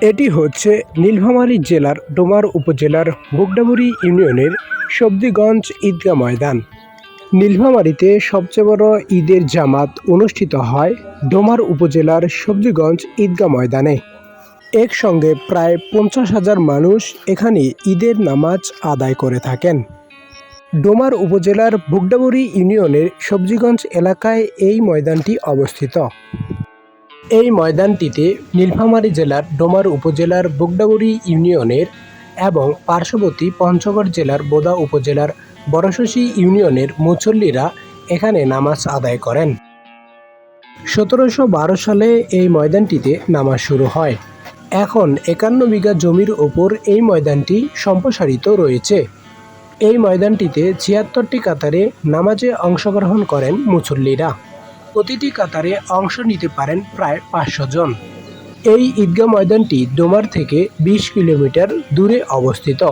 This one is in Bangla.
এটি হচ্ছে নীলফামারী জেলার ডোমার উপজেলার বুগডাবুরি ইউনিয়নের সবদিগঞ্জ ঈদগাহ ময়দান। নীলফামারীতে সবচেয়ে বড় ঈদের জামাত অনুষ্ঠিত হয় ডোমার উপজেলার সবজিগঞ্জ ঈদগাহ ময়দানে। একসঙ্গে প্রায় পঞ্চাশ হাজার মানুষ এখানে ঈদের নামাজ আদায় করে থাকেন। ডোমার উপজেলার বুগডাবুরি ইউনিয়নের সবজিগঞ্জ এলাকায় এই ময়দানটি অবস্থিত। এই ময়দানটিতে নীলফামারী জেলার ডোমার উপজেলার বুগডাবুরি ইউনিয়নের এবং পার্শ্ববর্তী পঞ্চগড় জেলার বোদা উপজেলার বড়শশী ইউনিয়নের মুসল্লিরা এখানে নামাজ আদায় করেন। সতেরোশো বারো সালে এই ময়দানটিতে নামাজ শুরু হয়। এখন একান্ন বিঘা জমির ওপর এই ময়দানটি সম্প্রসারিত রয়েছে। এই ময়দানটিতে ছিয়াত্তরটি কাতারে নামাজে অংশগ্রহণ করেন মুসল্লিরা প্রতিটি কাতারে অংশ নিতে পারেন প্রায় পাঁচশো জন। এই ঈদগাহ ময়দানটি ডোমার থেকে ২০ কিলোমিটার দূরে অবস্থিত।